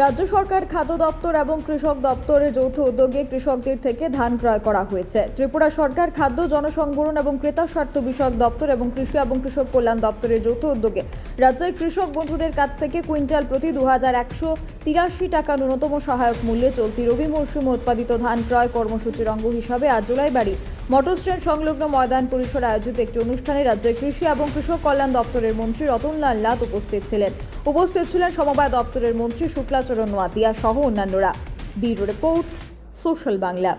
রাজ্য সরকার, খাদ্য দপ্তর এবং কৃষক দপ্তরের যৌথ উদ্যোগে কৃষকদের থেকে ধান ক্রয় করা হয়েছে। ত্রিপুরা সরকার, খাদ্য জনসংবরণ এবং ক্রেতা স্বার্থ বিষয়ক দপ্তর এবং কৃষি এবং কৃষক কল্যাণ দপ্তরের যৌথ উদ্যোগে রাজ্যের কৃষক বন্ধুদের কাছ থেকে কুইন্টাল প্রতি দু হাজার একশো তিরাশি টাকা ন্যূনতম সহায়ক মূল্যে চলতি রবি মরশুমে উৎপাদিত ধান ক্রয় কর্মসূচির অঙ্গ হিসাবে আজ জুলাইবাড়ি মটর স্ট্যান্ড সংলগ্ন ময়দান পরিসরে আয়োজিত একটি অনুষ্ঠানে রাজ্যের কৃষি এবং কৃষক কল্যাণ দপ্তরের মন্ত্রী রতনলাল নাথ উপস্থিত ছিলেন। উপস্থিত ছিলেন সমবায় দপ্তরের মন্ত্রী শুক্লাচরণ নোয়াতিয়া সহ অন্যান্যরা। Bureau report, social Bangla.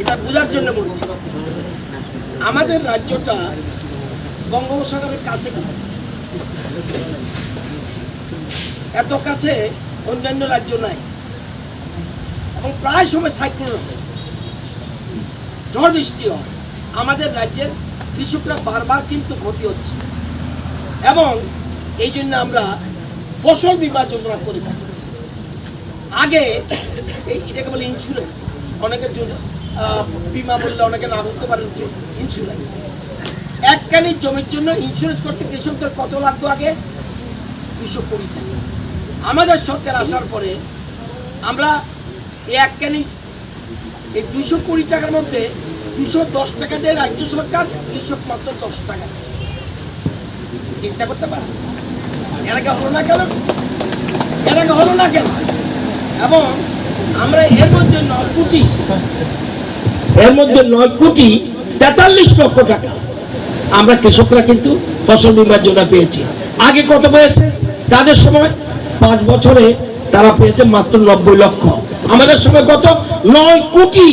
এটা বোঝার জন্য বলছি, আমাদের রাজ্যটা বঙ্গোপসাগরের কাছে এত কাছে অন্যান্য রাজ্য নাই। এবং প্রায় সময় সাইক্লোন হয় ঝড় বৃষ্টি হয়। আমাদের রাজ্যের কৃষকরা বারবার কিন্তু ক্ষতি হচ্ছে। এবং এই জন্য আমরা ফসল বীমা যোজনা করেছি। আগে এই এটাকে বলে ইন্স্যুরেন্স অনেকের জন্য বিমা বললে অনেকে না বলতে পারেন ইন্স্যুরেন্স একখানি জমির জন্য ইন্স্যুরেন্স করতে কৃষকদের কত লাগতো আগে? দুশো টাকা। আমাদের সরকার আসার পরে আমরা এই একখানি, এই দুশো কুড়ি টাকার মধ্যে দুশো দশ টাকা দেয় রাজ্য সরকার কৃষক মাত্র দশ টাকা। চিন্তা করতে পারেন এর আগে হলো না কেন? এর আগে হলো না কেন? এবং আমরা এর মধ্যে নয় কোটি, এর মধ্যে নয় কোটি তেতাল্লিশ লক্ষ টাকা আমরা কৃষকরা কিন্তু ফসল বীমার জন্য পেয়েছি। আগে কত পেয়েছে? তাদের সময় পাঁচ বছরে তারা পেয়েছে মাত্র নব্বই লক্ষ। আমাদের সময় কত? নয় কোটি।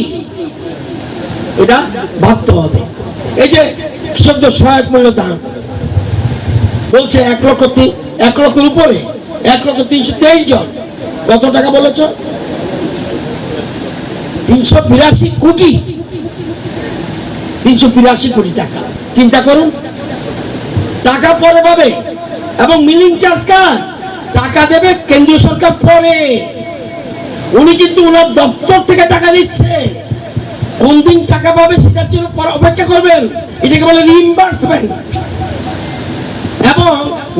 এটা ভাবতে হবে। এই যে কৃষকদের সহায়ক মূল্য দান। বলছে এক লক্ষ এক লক্ষের উপরে। এক লক্ষ তিনশো তেইশ জন। কত টাকা বলেছ? তিনশো বিরাশি কোটি। তিনশো বিরাশি কোটি টাকা। চিন্তা করুন। টাকা পরে পাবে। এবং মিলিং চার্জ কার? টাকা দেবে কেন্দ্রীয় সরকার পরে। উনি কিন্তু ওনার দপ্তর থেকে টাকা দিচ্ছে। কোন দিন টাকা পাবে সেটার জন্য অপেক্ষা করবেন। এটাকে বলে রিইম্বার্সমেন্ট এবং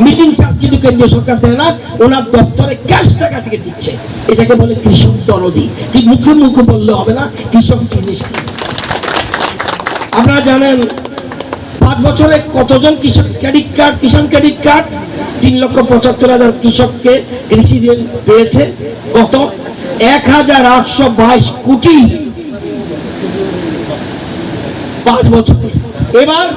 মিটিং চার্জ কিন্তু কেন্দ্রীয় সরকার দেয় না ওনার দপ্তরে ক্যাশ টাকা থেকে দিচ্ছে। এটাকে বলে কৃষক দরদি। কি মুখে মুখে বললে হবে না? কৃষক জিনিস। আপনারা জানেন, পাঁচ বছরে কতজন কৃষক credit card Kisan credit card তিন লক্ষ পঁচাত্তর হাজার কৃষককে কৃষি ঋণ পেয়েছে। কত? এক হাজার আটশো বাইশ কোটি পাঁচ বছরে। এবার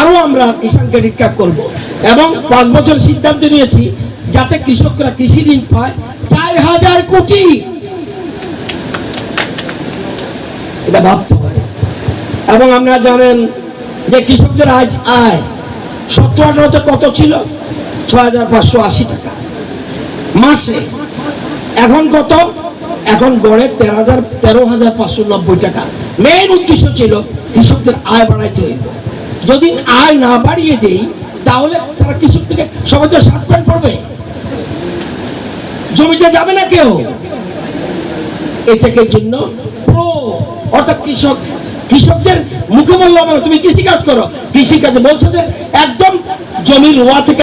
আরও আমরা কিষাণ ক্রেডিট কার্ড করব। এবং পাঁচ বছর সিদ্ধান্ত নিয়েছি যাতে কৃষকরা কৃষি ঋণ পায়। চার হাজার কোটি। এটা ভাবতে হবে। এবং আপনারা জানেন যে কৃষকদের আজ আয় সত্তর আঠারোতে কত ছিল? ছয় হাজার পাঁচশো আশি টাকা। মাসে এখন কত? এখন গড়ে তেরো হাজার তেরো হাজার পাঁচশো নব্বই টাকা। মেইন উদ্দেশ্য ছিল কৃষকদের আয় বাড়াইতে। হইব যদি আয় না বাড়িয়ে দেই, তাহলে তারা কৃষক থেকে সবাই তো শার্ট প্যান্ট পড়বে জমিতে যাবে না কেউ। এটাকে জন্য প্রো অর্থাৎ কৃষক, কৃষকদের মুখে বলল তুমি কৃষি কাজ করো। কৃষি কাজে বলছে যে একদম জমি রোয়া থেকে